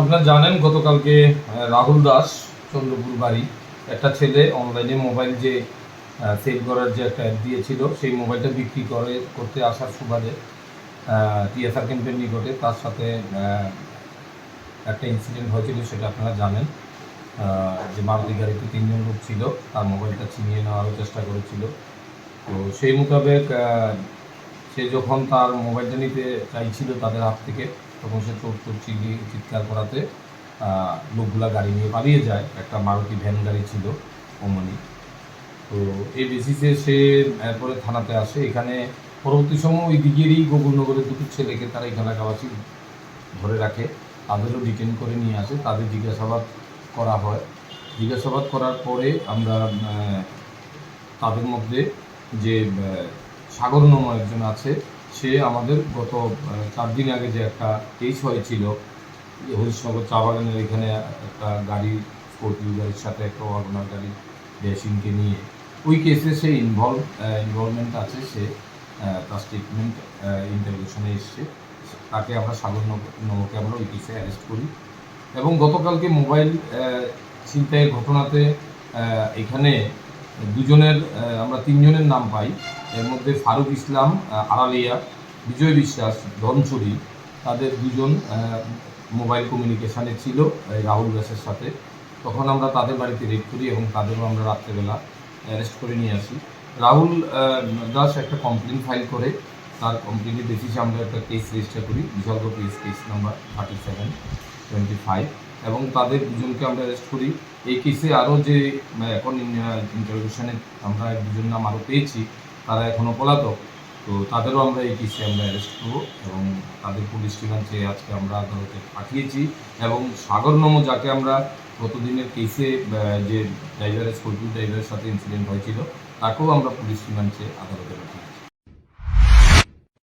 আপনারা জানেন, গতকালকে রাহুল দাস, চন্দ্রপুর বাড়ি, একটা ছেলে অনলাইনে মোবাইল যে সেল করার যে একটা অ্যাড দিয়েছিল, সেই মোবাইলটা বিক্রি করে, করতে আসার সুবাদে টিএসআর ক্যাম্পের নিকটে তার সাথে একটা ইনসিডেন্ট হয়েছিল, সেটা আপনারা জানেন। যে মারুতি গাড়িতে তিনজন লোক ছিল, তার মোবাইলটা ছিনিয়ে নেওয়ারও চেষ্টা করেছিল। তো সেই মোতাবেক সে যখন তার মোবাইলটা নিতে চাইছিল তাদের হাত থেকে তখন সে চোট চোট চিল্লি চিৎকার করাতে লোকগুলা গাড়ি নিয়ে পালিয়ে যায়। একটা মারুতি ভ্যান গাড়ি ছিল ওমনি তো এই বেসিসে সে এরপরে থানাতে আসে। এখানে পরবর্তী সময় ওই দিকেরই গোকুলনগরের দুটো ছেলেকে তারা এখানে এলাকাবাসী ধরে রাখে। তাদেরও ডিটেন করে নিয়ে আসে। তাদের জিজ্ঞাসাবাদ করা হয়। জিজ্ঞাসাবাদ করার পরে আমরা তাদের মধ্যে যে সাগর নামক একজন আছে সে আমাদের গত চার দিন আগে যে একটা কেস হয়েছিল হরিশনগর চা বাগানের এখানে একটা গাড়ি স্কর্পিও গাড়ির সাথে একটা ওয়াগনার গাড়ি ড্যাশিংকে নিয়ে, ওই কেসে সে ইনভলভ ইনভলভমেন্ট আছে, সে তার স্টেটমেন্ট ইন্টারভিউশনে এসছে। তাকে আমরা সাগর নব- নমকে আমরা ওই কেসে অ্যারেস্ট করি। এবং গতকালকে মোবাইল ছিনতাইয়ের ঘটনাতে এখানে দুজনের আমরা তিনজনের নাম পাই। এর মধ্যে ফারুক ইসলাম আড়ালিয়া, বিজয় বিশ্বাস ধনচুরি তাদের দুজন মোবাইল কমিউনিকেশানে ছিল রাহুল দাসের সাথে। তখন আমরা তাদের বাড়িতে রেড করি এবং তাদেরও আমরা রাত্রেবেলা অ্যারেস্ট করে নিয়ে আসি। রাহুল দাস একটা কমপ্লেন ফাইল করে। তার কমপ্লেনের বেসিসে আমরা একটা কেস রেজিস্টার করি বিশাল case case number thirty seven twenty five এবং তাদের দুজনকে আমরা অ্যারেস্ট করি। এই কেসে আরও যে এখন ইন্টারভিউশনে আমরা দুজন নাম আরও পেয়েছি তারা এখনও পলাতক। তো তাদেরও আমরা এই কেসে আমরা অ্যারেস্ট করব এবং তাদের পুলিশ ফিনান্সে আজকে আমরা আদালতে পাঠিয়েছি এবং সাগর নমো যাকে আমরা গতদিনের কেসে যে ড্রাইভারের স্কর্পিও ড্রাইভারের সাথে ইনসিডেন্ট হয়েছিল, তাকেও আমরা পুলিশ ফিনান্সে আদালতে পাঠিয়েছি।